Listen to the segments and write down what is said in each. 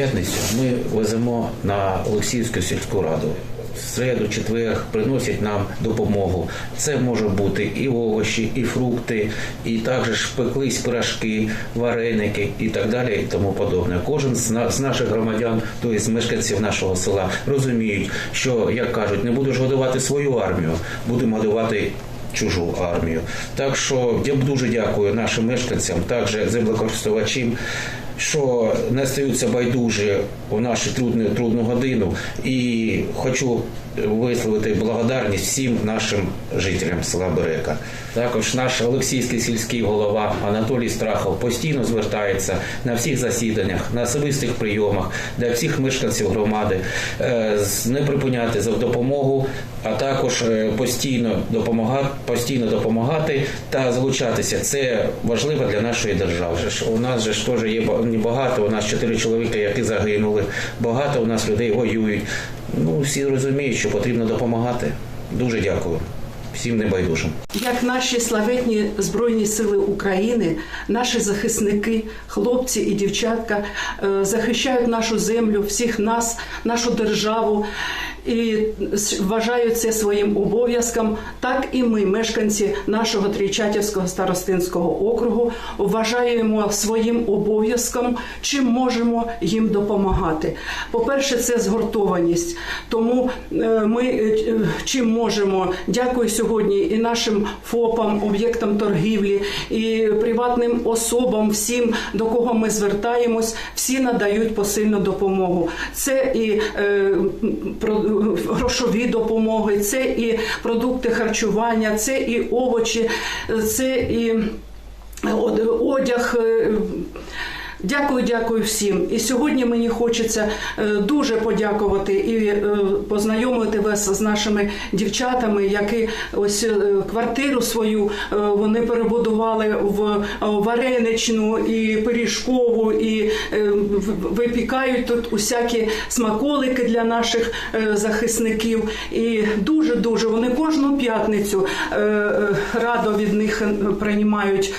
п'ятницю ми веземо на Олексіївську сільську раду. В середу, четвер приносять нам допомогу. Це може бути і овочі, і фрукти, і також пеклись пирожки, вареники і так далі, і тому подобне. Кожен з наших громадян, тобто з мешканців нашого села, розуміють, що як кажуть, не будеш годувати свою армію, будемо годувати чужу армію. Так що я дуже дякую нашим мешканцям, також землекористувачам, що не стаються байдужі у нашу трудну трудну годину. І хочу висловити благодарність всім нашим жителям села Берека. Також наш Олексійський сільський голова Анатолій Страхов постійно звертається на всіх засіданнях, на особистих прийомах для всіх мешканців громади е, не припиняти за допомогу, а також е, постійно допомагати, постійно допомагати та залучатися. Це важливо для нашої держави. У нас же ж теж є ба- небагато. У нас чотири чоловіка, які загинули. Багато у нас людей воюють. Ну всі розуміють, що потрібно допомагати. Дуже дякую всім небайдужим. Як наші славетні Збройні Сили України, наші захисники, хлопці і дівчатка е, захищають нашу землю, всіх нас, нашу державу і вважають це своїм обов'язком, так і ми, мешканці нашого Трійчатівського старостинського округу, вважаємо своїм обов'язком, чим можемо їм допомагати. По-перше, це згуртованість. Тому е, ми е, чим можемо, дякую сьогодні і нашим ФОПам, об'єктам торгівлі, і приватним особам, всім, до кого ми звертаємось, всі надають посильну допомогу. Це і е, грошові допомоги, це і продукти харчування, це і овочі, це і од- одяг. Дякую, дякую всім. І сьогодні мені хочеться е, дуже подякувати і е, познайомити вас з нашими дівчатами, які ось е, квартиру свою вони перебудували в вареничну і пиріжкову, і випікають тут усякі смаколики для наших захисників. І дуже дуже вони кожну п'ятницю радо від них приймають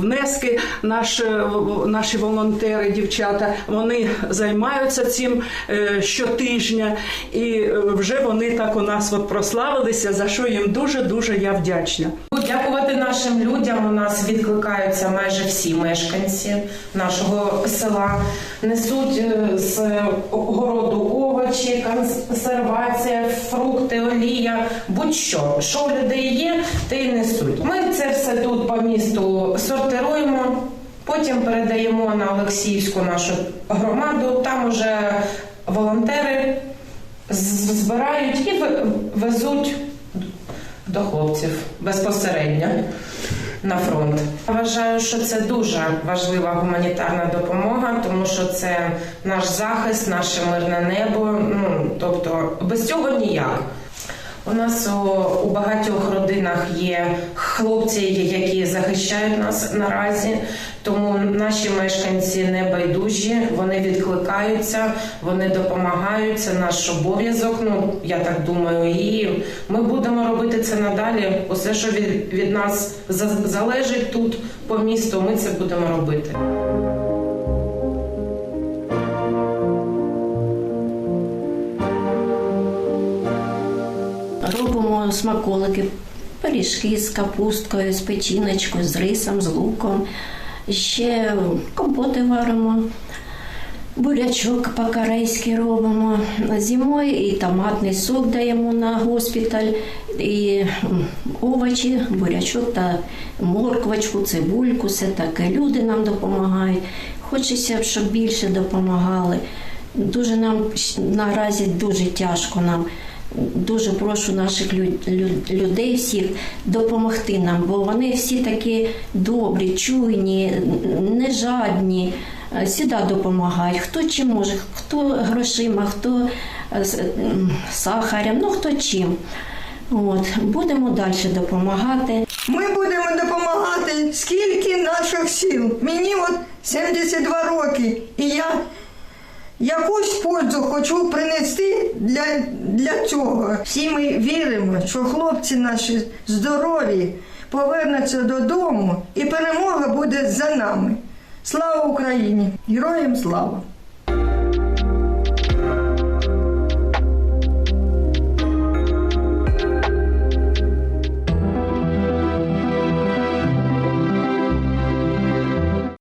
внески. Наш, в- наші волонтери, дівчата, вони займаються цим е, щотижня, і е, вже вони так у нас от прославилися, за що їм дуже дуже я вдячна. Дякувати нашим людям. У нас відкликаються майже всі мешканці нашого села. Несуть е, з городу овочі, консервація, фрукти, олія, будь-що. Що у людей є, те й несуть. Ми це все тут по місту сортируємо. Потім передаємо на Олексіївську нашу громаду. Там уже волонтери збирають і везуть до хлопців безпосередньо на фронт. Вважаю, що це дуже важлива гуманітарна допомога, тому що це наш захист, наше мирне небо. Ну тобто без цього ніяк. У нас у, багатьох родинах є хлопці, які захищають нас наразі. Тому наші мешканці не байдужі, вони відкликаються, вони допомагають. Це наш обов'язок. Ну я так думаю, і ми будемо робити це надалі. Усе, що від, від нас залежить тут по місту, ми це будемо робити. Смаколики, пиріжки з капусткою, з печіночкою, з рисом, з луком. Ще компоти варимо, бурячок по-корейськи робимо. Зимою і томатний сок даємо на госпіталь, і овочі, бурячок та морквочку, цибульку, все таке. Люди нам допомагають. Хочеться, щоб більше допомагали. Дуже нам наразі дуже тяжко нам. Дуже прошу наших лю- лю- людей всіх допомогти нам, бо вони всі такі добрі, чуйні, не жадні, е, сюди допомагають. Хто чим може, хто грошима, хто е, сахарем, ну хто чим. От, будемо далі допомагати. Ми будемо допомагати, скільки наших сил. Мені от 72 роки, і я якусь пользу хочу принести для, для цього. Всі ми віримо, що хлопці наші здорові повернуться додому, і перемога буде за нами. Слава Україні! Героям слава!